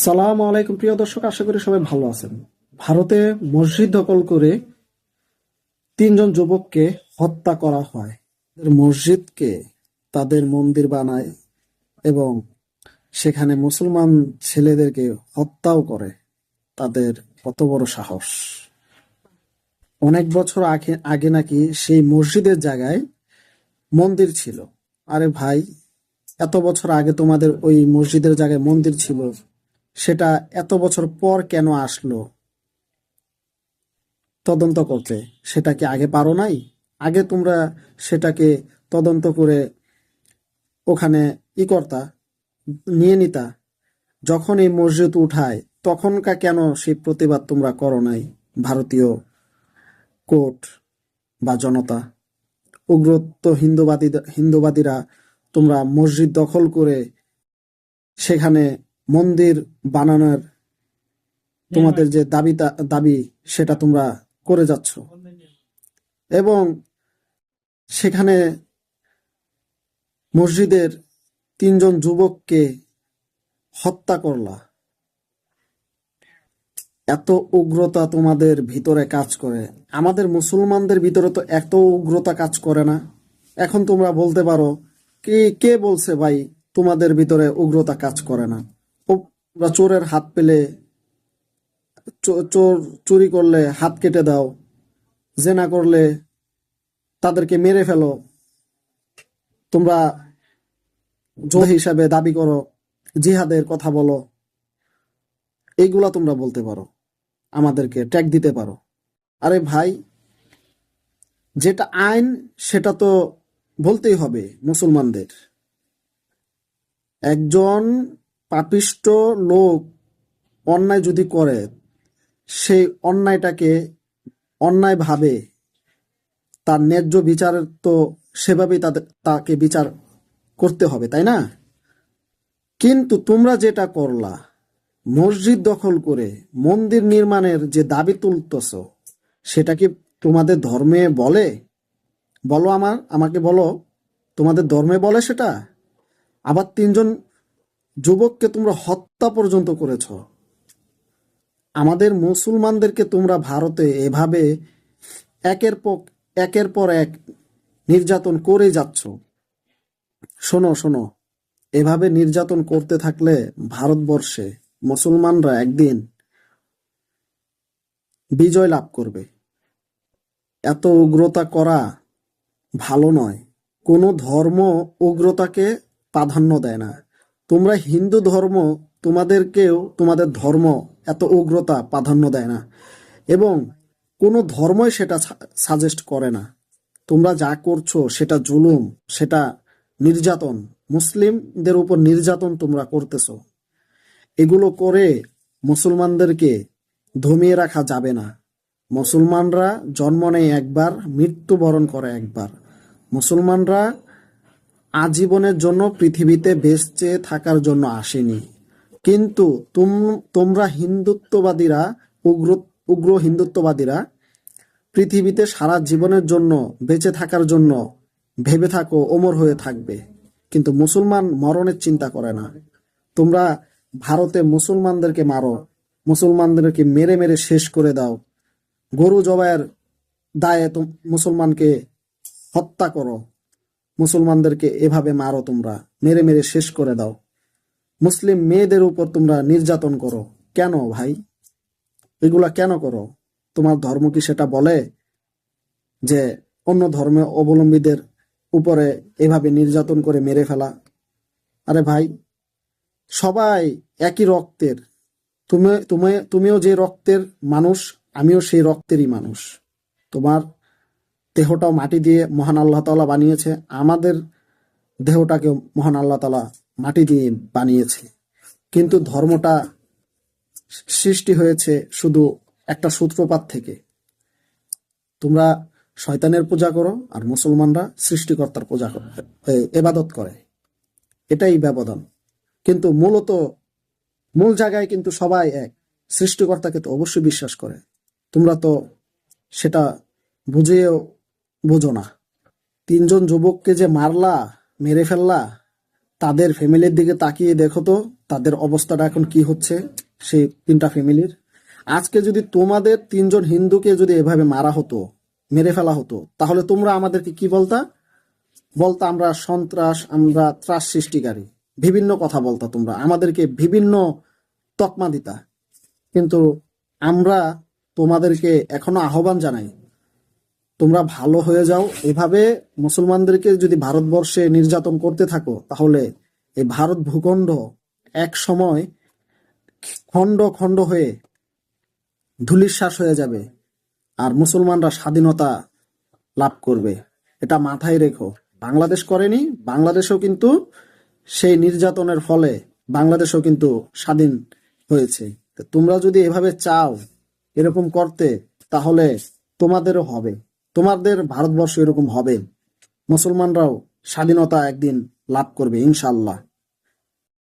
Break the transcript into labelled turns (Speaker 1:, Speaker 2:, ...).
Speaker 1: সালাম আলাইকুম, প্রিয় দর্শক, আশা করি সবাই ভালো আছেন। ভারতে মসজিদ দখল করে তিনজন যুবককে হত্যা করা হয়। মসজিদকে তাদের মন্দির বানায় এবং সেখানে মুসলমান ছেলেদেরকে হত্যাও করে। তাদের কত বড় সাহস। অনেক বছর আগে আগে নাকি সেই মসজিদের জায়গায় মন্দির ছিল। আরে ভাই, এত বছর আগে তোমাদের ওই মসজিদের জায়গায় মন্দির ছিল। সেটা এত বছর পর কেন আসলো? তদন্ত করতে। সেটা কি আগে পারো নাই? আগে তোমরা সেটাকে তদন্ত করে ওখানে ই করতা, নিয়ে নিতা। যখন এই মসজিদ উঠায় তখনকা কেন সেই প্রতিবাদ তোমরা করো নাই, ভারতীয় কোর্ট বা জনতা? উগ্রত্ব হিন্দুবাদী হিন্দুবাদীরা তোমরা মসজিদ দখল করে সেখানে মন্দির বানানোর তোমাদের যে দাবি দাবি, সেটা তোমরা করে যাচ্ছ। এবং সেখানে মসজিদের তিনজন যুবককে হত্যা করলা। এত উগ্রতা তোমাদের ভিতরে কাজ করে। আমাদের মুসলমানদের ভিতরে তো এত উগ্রতা কাজ করে না। এখন তোমরা বলতে পারো, কে কে বলছে ভাই তোমাদের ভিতরে উগ্রতা কাজ করে না? তোমরা চোরের হাত পেলে চোর চুরি করলে হাত কেটে দাও, জেনা করলে তাদেরকে মেরে ফেলো। তোমরা যোদ্ধা হিসাবে দাবি করো, জিহাদের কথা বলো। এইগুলা তোমরা বলতে পারো, আমাদেরকে ট্যাগ দিতে পারো। আরে ভাই, যেটা আইন, সেটা তো বলতেই হবে মুসলমানদের। একজন পাপিষ্ট লোক অন্যায় যদি করে সেই অন্যায়টাকে অন্যায়ভাবে তার ন্যায্য বিচার তো সেভাবেই তাদের তাকে বিচার করতে হবে, তাই না? কিন্তু তোমরা যেটা করলা, মসজিদ দখল করে মন্দির নির্মাণের যে দাবি তুলতেছ, সেটা কি তোমাদের ধর্মে বলে? বলো আমার, আমাকে বলো, তোমাদের ধর্মে বলে সেটা? আবার তিনজন যুবককে তোমরা হত্যা পর্যন্ত করেছ। আমাদের মুসলমানদেরকে তোমরা ভারতে এভাবে একের পর একের পর এক নির্যাতন করে যাচ্ছ। শোনো শোনো, এভাবে নির্যাতন করতে থাকলে ভারতবর্ষে মুসলমানরা একদিন বিজয় লাভ করবে। এত উগ্রতা করা ভালো নয়। কোনো ধর্ম উগ্রতাকে প্রাধান্য দেয় না। তোমরা হিন্দু ধর্ম তোমাদেরকেও তোমাদের ধর্ম এত উগ্রতা প্রাধান্য দেয় না। এবং কোনো ধর্মই সেটা সাজেস্ট করে না। তোমরা যা করছ সেটা জুলুম, সেটা নির্যাতন। মুসলিমদের উপর নির্যাতন তোমরা করতেছো। এগুলো করে মুসলমানদেরকে ধমিয়ে রাখা যাবে না। মুসলমানরা জন্ম নেয় একবার, মৃত্যুবরণ করে একবার। মুসলমানরা আজীবনের জন্য পৃথিবীতে বেঁচে থাকার জন্য আসেনি। কিন্তু তুম- তোমরা হিন্দুত্ববাদীরা, উগ্র উগ্র হিন্দুত্ববাদীরা, পৃথিবীতে সারা জীবনের জন্য বেঁচে থাকার জন্য ভেবে থাকো অমর হয়ে থাকবে। কিন্তু মুসলমান মরণের চিন্তা করে না। তোমরা ভারতে মুসলমানদেরকে মারো, মুসলমানদেরকে মেরে মেরে শেষ করে দাও। গরু জবাইয়ের দায়ে মুসলমানকে হত্যা করো। মুসলমানদেরকে এভাবে মারো তোমরা। মেরে মেরে শেষ করে দাও। মুসলিম মেয়েদের উপর তোমরা নির্যাতন করো। কেন ভাই? এগুলা কেন করো? তোমার ধর্ম কি সেটা বলে? যে অন্য ধর্মে অবলম্বীদের উপরে এভাবে নির্যাতন করে মেরে ফেলা? আরে ভাই, সবাই একই রক্তের। তুমি তুমি, তুমিও যে রক্তের মানুষ, আমিও সেই রক্তেরই মানুষ। তোমার দেহটাও মাটি দিয়ে মহান আল্লাহ তাআলা বানিয়েছে। আমাদের দেহটাকেও মহান আল্লাহ তাআলা মাটি দিয়ে বানিয়েছে। কিন্তু ধর্মটা সৃষ্টি হয়েছে শুধু একটা সূত্রপাত থেকে। তোমরা শয়তানের পূজা করো আর মুসলমানরা সৃষ্টিকর্তার পূজা এবাদত করে। এটাই ব্যবধান। কিন্তু মূলত মূল জায়গায় কিন্তু সবাই এক। সৃষ্টিকর্তাকে তো অবশ্যই বিশ্বাস করে। তোমরা তো সেটা বুঝেও বুঝো না। তিনজন যুবককে যে মারলা, মেরে ফেললা, তাদের ফ্যামিলির দিকে তাকিয়ে দেখো তো, তাদের অবস্থাটা এখন কি হচ্ছে সেই তিনটা ফ্যামিলির। আজকে যদি তোমাদের তিনজন হিন্দুকে যদি এভাবে মারা হতো, মেরে ফেলা হতো, তাহলে তোমরা আমাদেরকে কি বলতা? বলতা, আমরা সন্ত্রাস, আমরা ত্রাস সৃষ্টিকারী। বিভিন্ন কথা বলতা তোমরা, আমাদেরকে বিভিন্ন তকমা দিতা। কিন্তু আমরা তোমাদেরকে এখনও আহ্বান জানাই তোমরা ভালো হয়ে যাও। এভাবে মুসলমানদেরকে যদি ভারতবর্ষে নির্যাতন করতে থাকো, তাহলে এই ভারত ভূখণ্ড এক সময় খণ্ড খণ্ড হয়ে ধুলিশ্বাস হয়ে যাবে আর মুসলমানরা স্বাধীনতা লাভ করবে। এটা মাথায় রেখো। বাংলাদেশ করেনি, বাংলাদেশও কিন্তু সেই নির্যাতনের ফলে বাংলাদেশও কিন্তু স্বাধীন হয়েছে। তোমরা যদি এভাবে চাও, এরকম করতে, তাহলে তোমাদেরও হবে। তোমাদের ভারতবর্ষ এরকম হবে। মুসলমানরাও স্বাধীনতা একদিন লাভ করবে ইনশাল্লাহ